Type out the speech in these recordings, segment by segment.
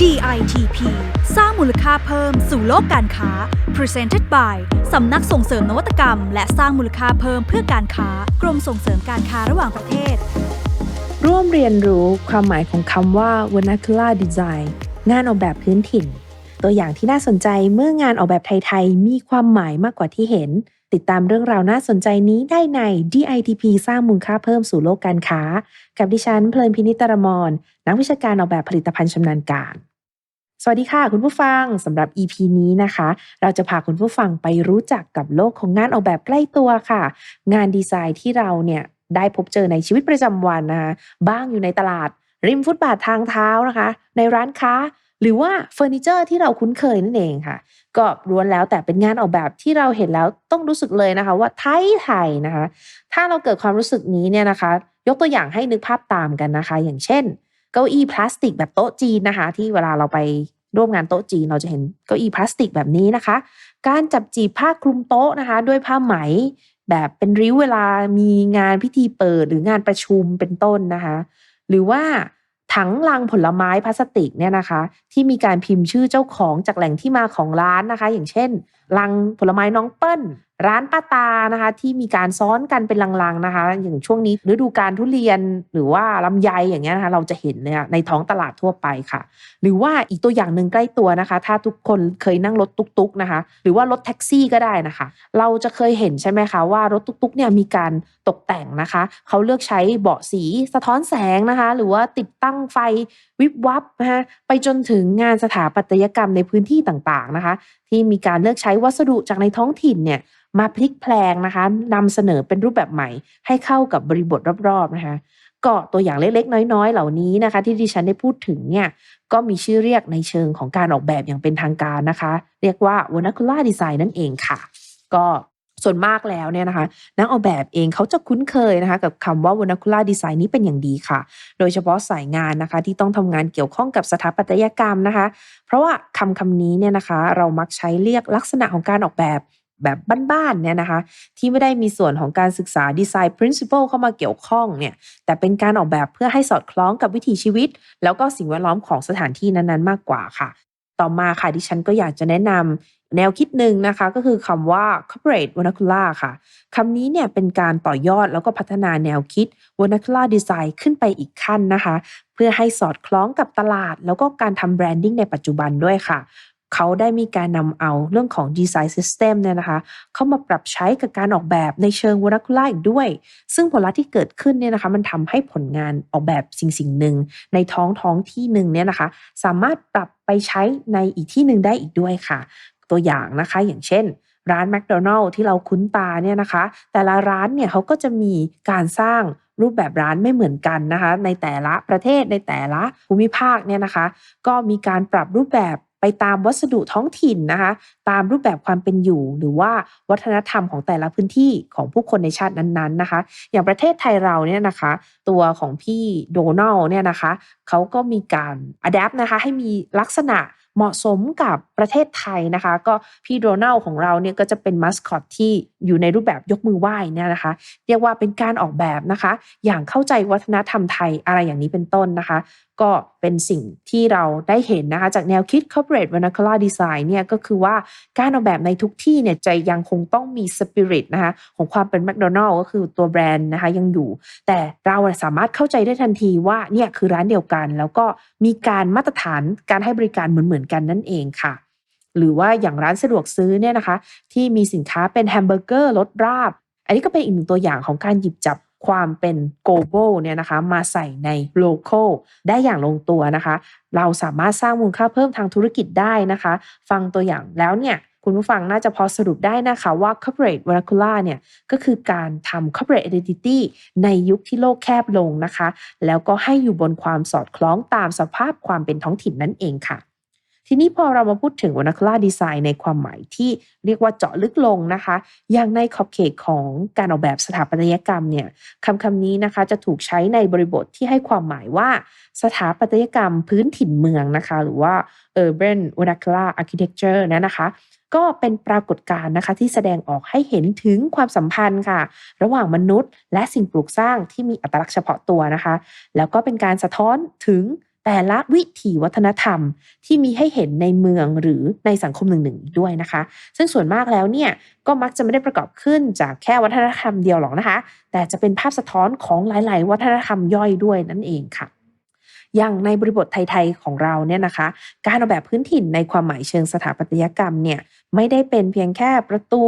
DITP สร้างมูลค่าเพิ่มสู่โลกการค้า Presented by สำนักส่งเสริมนวัตกรรม และสร้างมูลค่าเพิ่มเพื่อการค้ากรมส่งเสริมการค้าระหว่างประเทศ ร่วมเรียนรู้ความหมายของคำว่า vernacular design งานออกแบบพื้นถิ่น ตัวอย่างที่น่าสนใจเมื่องานออกแบบไทย ๆ มีความหมายมากกว่าที่เห็น ติดตามเรื่องราวน่าสนใจนี้ได้ใน DITP สร้างมูลค่าเพิ่มสู่โลกการค้า กับดิฉันเพลินพินิตรมรนักวิชาการออกแบบผลิตภัณฑ์ชำนาญการ สวัสดีค่ะ คุณผู้ฟังสำหรับ EP นี้นะคะ เราจะพาคุณผู้ฟังไปรู้จักกับโลกของงานออกแบบใกล้ตัวค่ะ งานดีไซน์ที่เราเนี่ยได้พบเจอในชีวิตประจำวันนะคะบ้างอยู่ในตลาด ริมฟุตบาททางเท้านะคะ ในร้านค้า หรือว่าเฟอร์นิเจอร์ที่เราคุ้นเคยนั่นเองค่ะ ก็ล้วนแล้วแต่เป็นงานออกแบบที่เราเห็นแล้วต้องรู้สึกเลยนะคะ ว่าไทยไทยนะคะ ถ้าเราเกิดความรู้สึกนี้เนี่ยนะคะ ยกตัวอย่างให้นึกภาพตามกันนะคะ อย่างเช่น เก้าอี้พลาสติกแบบโต๊ะจีนนะคะ ที่เวลาเราไปร่วมงานโต๊ะจีนเราจะเห็นเก้าอี้พลาสติกแบบนี้นะคะ การจับจีบผ้าคลุมโต๊ะนะคะ ด้วยผ้าไหมแบบเป็นริ้วเวลามีงานพิธีเปิดหรืองานประชุมเป็นต้นนะคะ หรือว่า ถังลังผลไม้พลาสติกเนี่ยนะคะ ที่มีการพิมพ์ชื่อเจ้าของจากแหล่งที่มาของร้านนะคะ อย่างเช่นลังผลไม้น้องเปิ้ล ร้านป้าตานะคะ ที่มีการซ้อนกันเป็นลังๆนะคะ อย่างช่วงนี้ฤดูการทุเรียนหรือว่าลำไยอย่างเงี้ยนะคะ เราจะเห็นเนี่ยในท้องตลาดทั่วไปค่ะ หรือว่าอีกตัวอย่างหนึ่งใกล้ตัวนะคะ ถ้าทุกคนเคยนั่งรถตุกๆนะคะ หรือว่ารถแท็กซี่ก็ได้นะคะ เราจะเคยเห็นใช่ไหมคะว่ารถตุกๆเนี่ยมีการตกแต่งนะคะ เขาเลือกใช้เบาะสีสะท้อนแสงนะคะ หรือว่าติดตั้งไฟวิบวับนะคะไปจนถึงงานสถาปัตยกรรมในพื้นที่ต่างๆนะคะ ที่มีการเลือกใช้วัสดุจากในท้องถิ่นเนี่ยมาพลิกแพลงนะคะนำเสนอเป็นรูปแบบใหม่ ให้เข้ากับบริบทรอบๆนะคะก็ตัวอย่างเล็กๆ น้อยๆ เหล่านี้นะคะ ที่ดิฉันได้พูดถึงเนี่ยก็มีชื่อเรียกในเชิงของการออกแบบอย่างเป็นทางการนะคะ เรียกว่า vernacular design นั่นเองค่ะ ก็ส่วนมากแล้วเนี่ยนะคะ นักออกแบบเองเขาจะคุ้นเคยนะคะ กับคำว่า vernacular design นี้เป็นอย่างดีค่ะ โดยเฉพาะสายงานนะคะ ที่ต้องทำงานเกี่ยวข้องกับสถาปัตยกรรมนะคะ เพราะว่าคำคำนี้เนี่ยนะคะ เรามักใช้เรียกลักษณะของการออกแบบ แบบบ้านๆเนี่ยนะคะ ที่ไม่ได้มีส่วนของการศึกษาดีไซน์ principle เข้ามาเกี่ยวข้องเนี่ยแต่เป็นการออกแบบเพื่อให้สอดคล้องกับวิถีชีวิต แล้วก็สิ่งแวดล้อมของสถานที่นั้นๆ มากกว่าค่ะ ต่อมาค่ะดิฉันก็อยากจะแนะนำแนวคิดหนึ่งนะคะ ก็คือคำว่า corporate vernacular ค่ะคำนี้เนี่ยเป็นการต่อยอดแล้วก็พัฒนาแนวคิด vernacular design ขึ้นไปอีกขั้นนะคะ เพื่อให้สอดคล้องกับตลาด แล้วก็การทำแบรนดิ้งในปัจจุบันด้วยค่ะ เขาได้มีการนำเอาเรื่องของ Design System เนี่ยนะคะเข้ามาปรับใช้กับการออกแบบในเชิง vernacular อีกด้วย ซึ่งผลลัพธ์ที่เกิดขึ้นเนี่ยนะคะมันทำให้ผลงานออกแบบสิ่งสิ่งหนึ่งในท้องท้องที่หนึ่งเนี่ยนะคะ สามารถปรับไปใช้ในอีกที่หนึ่งได้อีกด้วยค่ะ ตัวอย่างนะคะอย่างเช่นร้านแมคโดนัลล์ที่เราคุ้นตาเนี่ยนะคะ แต่ละร้านเนี่ยเขาก็จะมีการสร้างรูปแบบร้านไม่เหมือนกันนะคะ ในแต่ละประเทศในแต่ละภูมิภาคเนี่ยนะคะ ก็มีการปรับรูปแบบ ไปตามวัสดุท้องถิ่นนะคะ ตามรูปแบบความเป็นอยู่ หรือว่าวัฒนธรรมของแต่ละพื้นที่ของผู้คนในชาตินั้นๆนะคะ อย่างประเทศไทยเราเนี่ยนะคะ ตัวของพี่โดนัลเนี่ยนะคะเขาก็มีการอัดแอปนะคะให้มีลักษณะ เหมาะสมกับประเทศไทยนะคะ ก็พี่โดนัลของเราเนี่ยก็จะเป็นมัสคอตที่อยู่ในรูปแบบยกมือไหว้เนี่ยนะคะ เรียกว่าเป็นการออกแบบนะคะ อย่างเข้าใจวัฒนธรรมไทยอะไรอย่างนี้เป็นต้นนะคะ ก็เป็นสิ่งที่เราได้เห็นนะคะ จากแนวคิด corporate vernacular design เนี่ยก็คือว่าการออกแบบในทุกที่เนี่ยจะยังคงต้องมี spirit นะคะของความเป็น McDonald ก็คือตัวแบรนด์นะคะยังอยู่ แต่เราสามารถเข้าใจได้ทันทีว่าเนี่ยคือร้านเดียวกัน แล้วก็มีการมาตรฐานการให้บริการเหมือนๆกันนั่นเองค่ะ หรือว่าอย่างร้านสะดวกซื้อเนี่ยนะคะ ที่มีสินค้าเป็นแฮมเบอร์เกอร์รสราบ อันนี้ก็เป็นอีกหนึ่งตัวอย่างของการหยิบจับความเป็น global เนี่ยนะคะมาใส่ใน local ได้อย่างลงตัวนะคะ เราสามารถสร้างมูลค่าเพิ่มทางธุรกิจได้นะคะ ฟังตัวอย่างแล้วเนี่ยคุณผู้ฟังน่าจะพอสรุปได้นะคะว่า corporate vernacular เนี่ยก็คือการทำ corporate identity ในยุคที่โลกแคบลงนะคะ แล้วก็ให้อยู่บนความสอดคล้องตามสภาพความเป็นท้องถิ่นนั่นเองค่ะ ทีนี้พอเรามาพูดถึง vernacular design ในความหมายที่เรียกว่าเจาะลึกลงนะคะ อย่างในขอบเขตของการออกแบบสถาปัตยกรรมเนี่ยคำคำนี้นะคะจะถูกใช้ในบริบทที่ให้ความหมายว่าสถาปัตยกรรมพื้นถิ่นเมืองนะคะ หรือว่า urban vernacular architecture นะนะคะ ก็เป็นปรากฏการณ์นะคะที่แสดงออกให้เห็นถึงความสัมพันธ์ค่ะ ระหว่างมนุษย์ และสิ่งปลูกสร้างที่มีอัตลักษณ์เฉพาะตัวนะคะ แล้วก็เป็นการสะท้อนถึง แต่ละวิถีวัฒนธรรมที่มีให้เห็นในเมืองหรือในสังคมหนึ่งๆด้วยนะคะ ซึ่งส่วนมากแล้วเนี่ยก็มักจะไม่ได้ประกอบขึ้นจากแค่วัฒนธรรมเดียวหรอกนะคะ แต่จะเป็นภาพสะท้อนของหลาย ๆ วัฒนธรรมย่อยด้วยนั่นเองค่ะ อย่างในบริบทไทยๆของเราเนี่ยนะคะ การออกแบบพื้นถิ่นในความหมายเชิงสถาปัตยกรรมเนี่ยไม่ได้เป็นเพียงแค่ประตู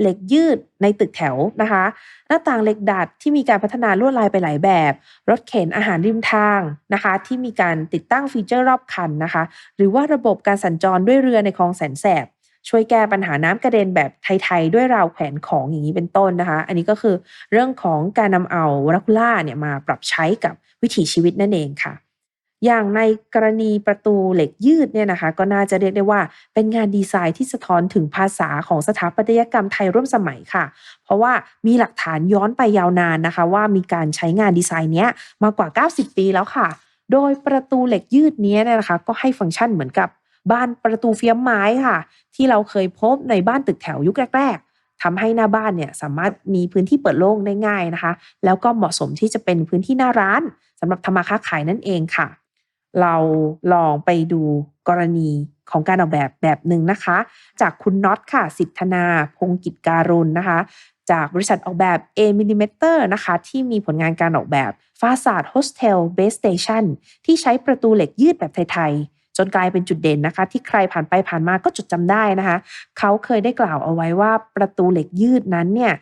เหล็กยืดในตึกแถวนะคะ หน้าต่างเหล็กดัดที่มีการพัฒนาลวดลายไปหลายแบบ รถเข็นอาหารริมทางนะคะ ที่มีการติดตั้งฟีเจอร์รอบคันนะคะ หรือว่าระบบการสัญจรด้วยเรือในคลองแสนแสบช่วยแก้ปัญหาน้ำกระเด็นแบบไทย ๆ ด้วยราวแขวนของอย่างนี้เป็นต้นนะคะ อันนี้ก็คือเรื่องของการนำเอาวราคูล่าเนี่ยมาปรับใช้กับวิถีชีวิตนั่นเองค่ะ อย่างในกรณีประตูเหล็กยืดเนี่ยนะคะก็น่าจะเรียกได้ว่าเป็นงานดีไซน์ที่สะท้อนถึงภาษาของสถาปัตยกรรมไทยร่วมสมัยค่ะ เพราะว่ามีหลักฐานย้อนไปยาวนานนะคะ ว่ามีการใช้งานดีไซน์เนี้ยมากว่า 90 ปีแล้วค่ะ โดยประตูเหล็กยืดนี้เนยนะคะ ก็ให้ฟังก์ชันเหมือนกับบ้านประตูเฟียมไม้ค่ะ ที่เราเคยพบในบ้านตึกแถวยุคแรกๆทำให้หน้าบ้านเนี่ยสามารถมีพื้นที่เปิดโล่งได้ง่ายนะคะ แล้วก็เหมาะสมที่จะเป็นพื้นที่หน้าร้านสำหรับทำมาค้าขายนั่นเองค่ะ เราลองไปดูกรณีของการออกแบบแบบหนึ่งนะคะ จากคุณน็อตค่ะ สิทธนาพงกิจการุณนะคะ จากบริษัทออกแบบ A m i l i m e t e r นะคะ ที่มีผลงานการออกแบบฟาสาดโฮสเทลเบสสเตชันที่ใช้ประตูเหล็กยืดแบบไทยๆจนกลายเป็นจุดเด่นนะคะ ที่ใครผ่านไปผ่านมาก็จดจำได้นะคะ เขาเคยได้กล่าวเอาไว้ว่าประตูเหล็กยืดนั้นเนี่ย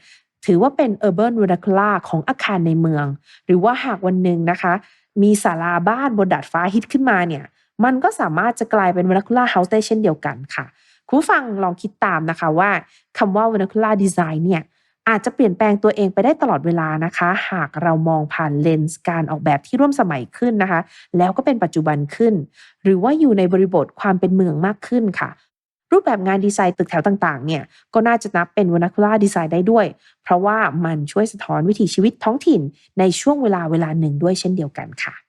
ถือว่าเป็น Urban Vernacular ของอาคารในเมือง หรือว่าหากวันหนึ่งนะคะ มีศาลาบ้านบนดาดฟ้าฮิตขึ้นมาเนี่ยมันก็สามารถจะกลายเป็น vernacular house ได้เช่นเดียวกันค่ะคุณฟังลองคิดตามนะคะว่าคำว่า vernacular design เนี่ยอาจจะเปลี่ยนแปลงตัวเองไปได้ตลอดเวลานะคะ หากเรามองผ่านเลนส์การออกแบบที่ร่วมสมัยขึ้นนะคะ แล้วก็เป็นปัจจุบันขึ้น หรือว่าอยู่ในบริบทความเป็นเมืองมากขึ้นค่ะ รูปแบบงานดีไซน์ตึกแถวต่างๆ เนี่ย ก็น่าจะนับเป็น vernacular design ได้ด้วย เพราะว่ามันช่วยสะท้อนวิถีชีวิตท้องถิ่นในช่วงเวลาเวลาหนึ่งด้วยเช่นเดียวกันค่ะ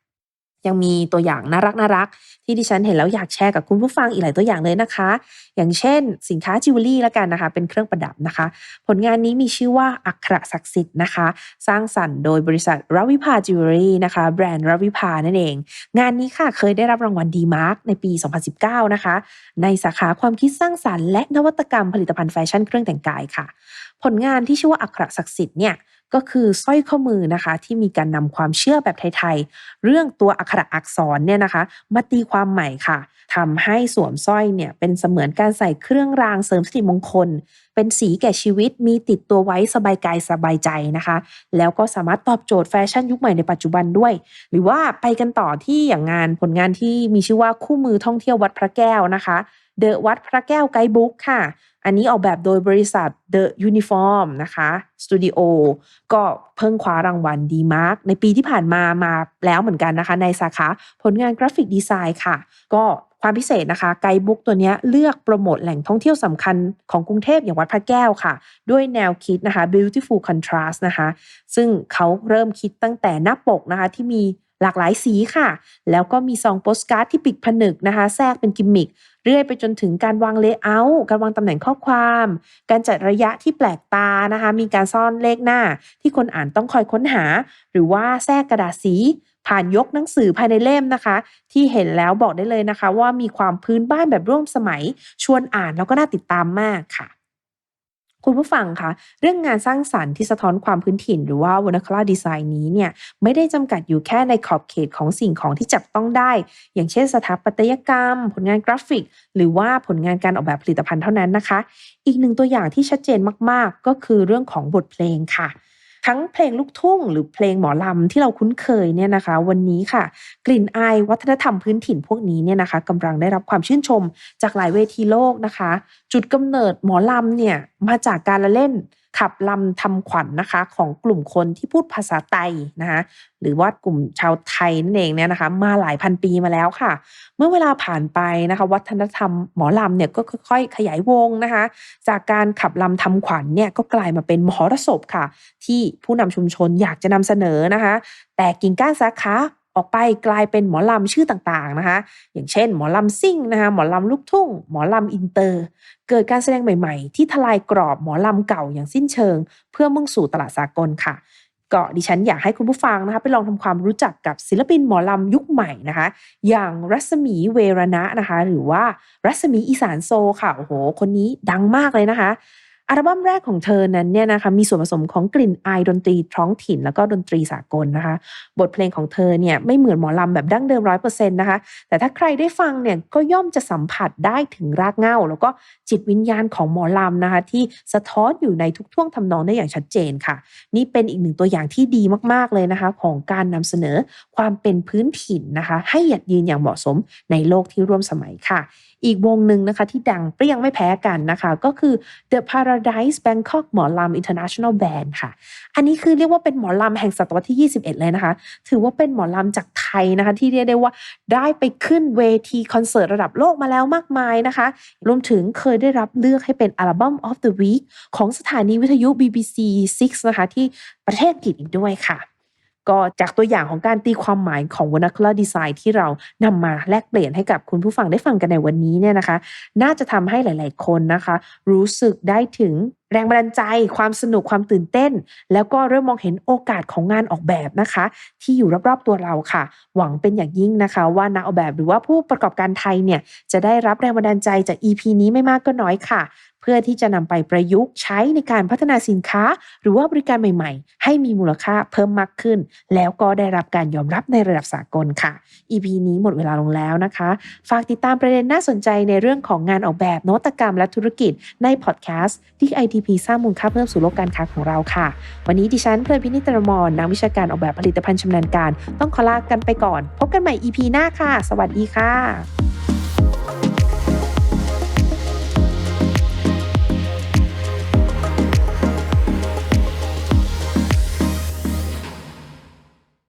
ยังมีตัวอย่างน่ารักน่ารักที่ดิฉันเห็นแล้วอยากแชร์กับคุณผู้ฟังอีกหลายตัวอย่างเลยนะคะ อย่างเช่น สินค้าจิวเวลรี่ละกันนะคะ เป็นเครื่องประดับนะคะ ผลงานนี้มีชื่อว่าอัคระศักดิ์สิทธิ์นะคะ สร้างสรรค์โดยบริษัทรวิภาจิวเวลรี่นะคะ แบรนด์รวิภานั่นเอง งานนี้ค่ะเคยได้รับรางวัลดีมาร์กในปี 2019 นะคะ ในสาขาความคิดสร้างสรรค์และนวัตกรรมผลิตภัณฑ์แฟชั่นเครื่องแต่งกายค่ะ ผลงานที่ชื่อว่าอัคระศักดิ์สิทธิ์เนี่ย ก็คือสร้อยข้อมือนะคะ ที่มีการนำความเชื่อแบบไทยๆ เรื่องตัวอักขระอักษรเนี่ยนะคะ มาตีความใหม่ค่ะทำให้สวมสร้อยเนี่ยเป็นเสมือนการใส่เครื่องรางเสริมสิริมงคล เป็นสีแก่ชีวิตมีติดตัวไว้สบายกายสบายใจนะคะ แล้วก็สามารถตอบโจทย์แฟชั่นยุคใหม่ในปัจจุบันด้วย หรือว่าไปกันต่อที่อย่างงานผลงานที่มีชื่อว่าคู่มือท่องเที่ยววัดพระแก้วนะคะเดอะวัดพระแก้วไกด์บุ๊กค่ะ อันนี้ออกแบบโดยบริษัท The Uniform นะคะสตูดิโอก็เพิ่งคว้ารางวัลดีมาร์กในปีที่ผ่านมามาแล้วเหมือนกันนะคะ ในสาขาผลงานกราฟิกดีไซน์ค่ะ ก็ความพิเศษนะคะ ไกด์บุ๊กตัวนี้เลือกโปรโมทแหล่งท่องเที่ยวสำคัญของกรุงเทพอย่างวัดพระแก้วค่ะ ด้วยแนวคิดนะคะ beautiful contrast นะคะ ซึ่งเขาเริ่มคิดตั้งแต่หน้าปกนะคะที่มี หลากหลายสีค่ะ แล้วก็มีซองโปสการ์ดที่ปิดผนึกนะคะ แทรกเป็นกิมมิคเรื่อยไปจนถึงการวางเลเยอร์การวางตำแหน่งข้อความ การจัดระยะที่แปลกตานะคะ มีการซ่อนเลขหน้า ที่คนอ่านต้องคอยค้นหา หรือว่าแทรกกระดาษสี ผ่านยกหนังสือภายในเล่มนะคะ ที่เห็นแล้วบอกได้เลยนะคะ ว่ามีความพื้นบ้านแบบร่วมสมัยชวนอ่านแล้วก็น่าติดตามมากค่ะ คุณผู้ฟังคะเรื่องงานสร้างสรรค์ที่สะท้อนความพื้นถิ่น หรือว่าวัฒนธรรมดีไซน์นี้เนี่ยไม่ได้จำกัดอยู่แค่ในขอบเขตของสิ่งของที่จับต้องได้ อย่างเช่นสถาปัตยกรรม ผลงานกราฟิก หรือว่าผลงานการออกแบบผลิตภัณฑ์เท่านั้นนะคะ อีกหนึ่งตัวอย่างที่ชัดเจนมากๆ ก็คือเรื่องของบทเพลงค่ะ ทั้งเพลงลูกทุ่ง หรือเพลงหมอลำที่เราคุ้นเคยเนี่ยนะคะ วันนี้ค่ะ กลิ่นอายวัฒนธรรมพื้นถิ่นพวกนี้เนี่ยนะคะกำลังได้รับความชื่นชมจากหลายเวทีโลกนะคะ จุดกำเนิดหมอลำเนี่ยมาจากการละเล่น ขับลำทำขวัญนนะคะ ของกลุ่มคนที่พูดภาษาไตนะคะหรือว่ากลุ่มชาวไทยนั่นเองเนี่ยนะคะมาหลายพันปีมาแล้วค่ะ เมื่อเวลาผ่านไปนะคะ วัฒนธรรมหมอลำเนี่ยก็ค่อยๆ ขยายวงนะคะ จากการขับลำทำขวัญเนี่ยก็กลายมาเป็นมหรสพค่ะ ที่ผู้นำชุมชนอยากจะนำเสนอนะคะ แต่กิ่งก้านสาขา ออกไปกลายเป็นหมอลำชื่อต่างๆนะคะ อย่างเช่น หมอลำซิ่งนะคะหมอลำลูกทุ่ง หมอลำอินเตอร์ เกิดการแสดงใหม่ๆ ที่ทลายกรอบหมอลำเก่าอย่างสิ้นเชิง เพื่อมุ่งสู่ตลาดสากลค่ะก็ดิฉันอยากให้คุณผู้ฟังนะคะไปลองทำความรู้จักกับศิลปินหมอลำยุคใหม่นะคะ อย่างรัศมีเวรณะนะคะ หรือว่ารัศมีอีสานโซค่ะโอ้โห คนนี้ดังมากเลยนะคะ อัลบั้มแรกของเธอนั้นเนี่ยนะคะมีส่วนผสมของกลิ่นอายดนตรีท้องถิ่นแล้วก็ดนตรีสากลนะคะ บทเพลงของเธอเนี่ยไม่เหมือนหมอลำแบบดั้งเดิมร้อยเปอร์เซ็นต์นะคะ แต่ถ้าใครได้ฟังเนี่ยก็ย่อมจะสัมผัสได้ถึงรากเหง้า แล้วก็จิตวิญญาณของหมอลำนะคะ ที่สะท้อนอยู่ในทุกท่วงทำนองได้อย่างชัดเจนค่ะ นี่เป็นอีกหนึ่งตัวอย่างที่ดีมากๆเลยนะคะ ของการนำเสนอความเป็นพื้นถิ่นนะคะ ให้หยัดยืนอย่างเหมาะสมในโลกที่ร่วมสมัยค่ะ อีกวงหนึ่งนะคะที่ดังเปรี้ยงไม่แพ้กันนะคะ ก็คือ The Paradise Bangkok หมอลำ International Band ค่ะ อันนี้คือเรียกว่าเป็นหมอลำแห่งศตวรรษที่ 21 เลยนะคะ ถือว่าเป็นหมอลำจากไทยนะคะ ที่เรียกได้ว่าได้ไปขึ้นเวทีคอนเสิร์ตระดับโลกมาแล้วมากมายนะคะ รวมถึงเคยได้รับเลือกให้เป็นอัลบั้ม of the week ของสถานีวิทยุ BBC 6 นะคะ ที่ประเทศอังกฤษอีกด้วยค่ะ ก็จากตัวอย่างของการตีความหมายของ vernacular design ที่เรานำมาแลกเปลี่ยนให้กับคุณผู้ฟังได้ฟังกันในวันนี้เนี่ยนะคะ น่าจะทำให้หลาย ๆ คนนะคะ รู้สึกได้ถึงแรงบันดาลใจ ความสนุกความตื่นเต้น แล้วก็เริ่มมองเห็นโอกาสของงานออกแบบนะคะ ที่อยู่รอบๆตัวเราค่ะ หวังเป็นอย่างยิ่งนะคะ ว่านักออกแบบหรือว่าผู้ประกอบการไทยเนี่ยจะได้รับแรงบันดาลใจจาก EP นี้ไม่มากก็น้อยค่ะ พื่อที่จะนำไปประยุกต์ใช้ในการพัฒนาสินค้า หรือว่าบริการใหม่ๆ ให้มีมูลค่าเพิ่มมากขึ้น แล้วก็ได้รับการยอมรับในระดับสากลค่ะ EP นี้หมดเวลาลงแล้วนะคะ ฝากติดตามประเด็นน่าสนใจในเรื่องของงานออกแบบนวัตกรรมและธุรกิจในพอดแคสต์ที่ ITP สร้างมูลค่าเพิ่มสู่โลกการค้าของเราค่ะ วันนี้ดิฉันเพลินพินิตรมรนักวิชาการออกแบบผลิตภัณฑ์ชำนาญการ ต้องขอลากันไปก่อน พบกันใหม่ EP หน้าค่ะ สวัสดีค่ะ